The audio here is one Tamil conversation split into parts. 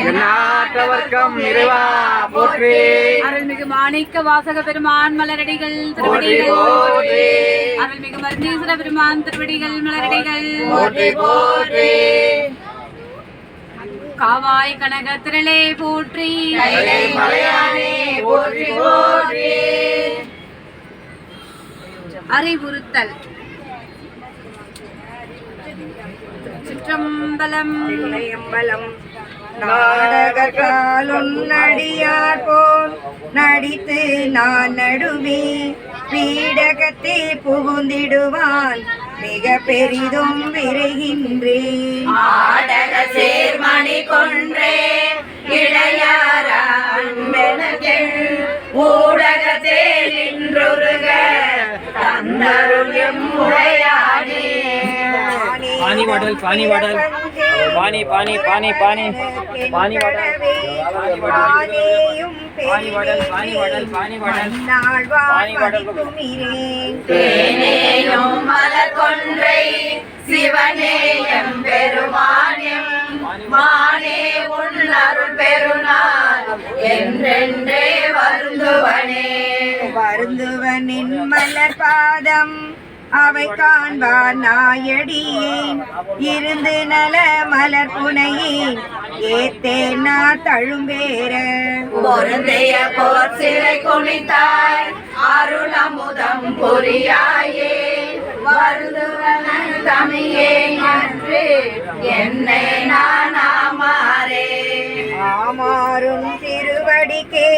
எந்நாட்டவர்க்கம் இறைவா போற்றி. அருள்மிகு மாணிக்க வாசக பெருமான் மலரடிகள் போற்றி திருவடிகள் அருள்மிகு மருந்தீஸ்வர பெருமான் திருவடிகள் மலரடிகள். போற்றி போற்றி. காவாய் கனக திரளே போற்றி. அறிவுறுத்தல். சிற்றம்பலம். நாடகத்தாலும் நடியார் போல் நடித்து நான் நடுவே. பீடகத்தே புகுந்திடுவான் மிக பெரிதும் விரைகின்றேன் ஆடக சேர்மணி கொன்றே இளையார ஊடகத்தே நின்றொருக தந்தருள் எம் பாணி பாடல் பாணி பாடல் பானி பானி பானி பானி பானி பானி வடல் பானி வடல் பானி வடல். பானி வடல் வருந்துவனே. வருந்துவனின் மலர் பாதம் அவை காண்பார் நாயடியேன் இருந்து நல மலர் புனையேன் ஏத்தேன் நான் தழும்பேற பொருந்தைய போர் சிறை அன்று என்னை நான் ஆமாறே. ஆமாறும் திருவடிக்கே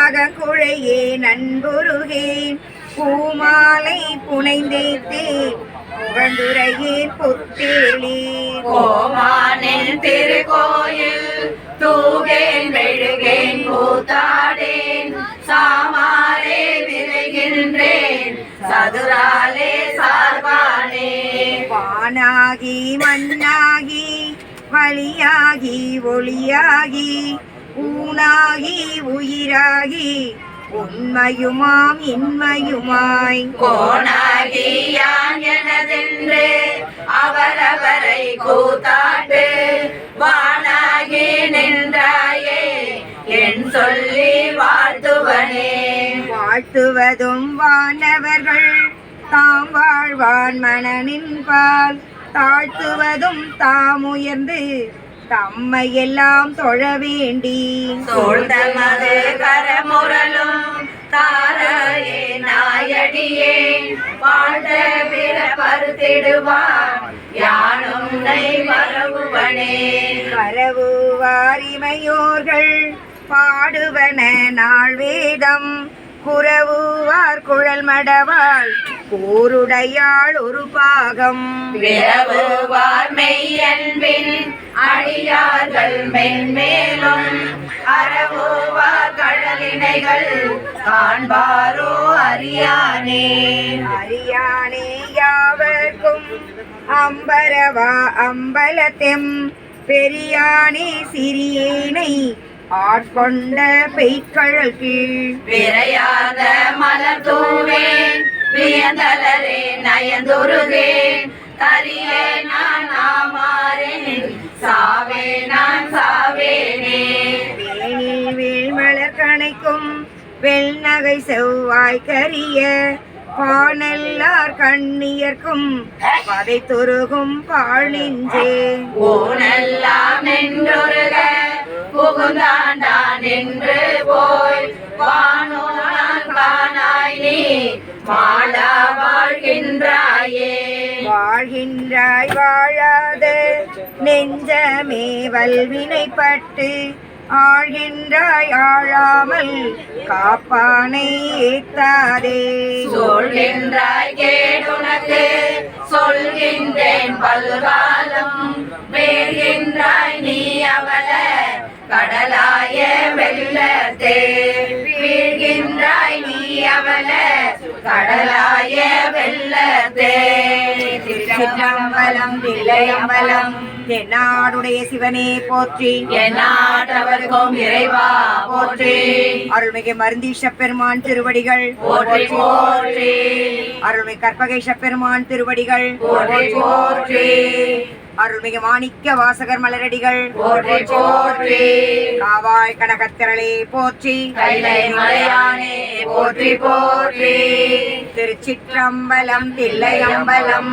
அகக்குழையே நண்புருகேன் பூமாலை புனைந்தேத்தேன் புகழ்ந்துரையேன் புத்தேளி. கோமானின் திருக்கோயில் தூகேன் மெழுகேன் கூத்தாடேன் சாமாரே விரைகின்றேன் சதுராலே சார்பானே. வானாகி மண்ணாகி வழியாகி ஒளியாகி ஊனாகி உயிராகி உண்மையுமாம் இன்மையுமாய். கோணாகி யான் எனதென்று அவரவரை கூத்தாட்டு வானாகி நின்றாயே என் சொல்லி வாழ்த்துவனே. வாழ்த்துவதும் வானவர்கள் தாம் வாழ்வான் மனனின்பால் தாழ்த்துவதும் தாம் உயர்ந்து தம்மை எல்லாம் தொழ வேண்டி. சூழ்ந்தமது கரமுரலும் தாரையே நாயடியே வாழ்ந்த பிற பருத்திடுவான் யானும் நை மரபுவனே கரவு வாரிமையோர்கள் பாடுவன நாள் வேதம் குறவுவார் குழல் மடவாள் போருடையாள் ஒரு பாகம். விரவுவார் மெய்யன்பின் அடியார்கள் மென்மேலும் அறவுவார் கடலினைகள் காண்பாரோ அறியானே. அறியானே யாவர்க்கும் அம்பரவா அம்பலத்தெம் பெரியானே சிறியேனை ஆட்கொண்ட பெய்கழல் கீழ். தூவேன் வியந்தலரே நயந்துருகேன் தரியே நான் ஆமாறேன். சாவே நான் சாவேனே. வேணில் வீழ்மலர் கணைக்கும் வெள்நகை செவ்வாய் கரிய பானல்லார் கண்ணியர்க்கும் பதை துருகும் பாழ் நெஞ்சே ஊனெல்லாம் நின்றொருக புகுந்தாண்டான் நின்று போய். வானோனான் காணாய் நீ வாழ்கின்றாய் வாழாத. நெஞ்சமே வல்வினைப்பட்டு ஆழ்கின்றாய் ஆழாமல் காப்பானை ஏத்தாதே. சொல்கின்றாய் கேடுனக்கு சொல்கின்றேன் பல்காலம். வேர்கின்றாய் நீ அவல கடலாய வெள்ளத்தே. வீழ்கின்றாய் நீ அவல கடலாய வெள்ளத்தே. திருச்சிற்றம்பலம் தில்லையம்பலம் தென்னாடுடைய சிவனே போற்றி. என்னாட்டவர்க்கும் இறைவா போற்றி. அருள்மிகு மருந்தீஷ பெருமான் திருவடிகள். போற்றி போற்றி. அருள்மிகு கற்பகேஷ பெருமான் திருவடிகள். போற்றி போற்றி. அருள்மிகு மாணிக்க வாசகர் மலரடிகள். போற்றி போற்றி. காவாய் கனகத்திரளே போற்றி. மலையானே போற்றி போற்றி. திருச்சிற்றம்பலம் தில்லையம்பலம்.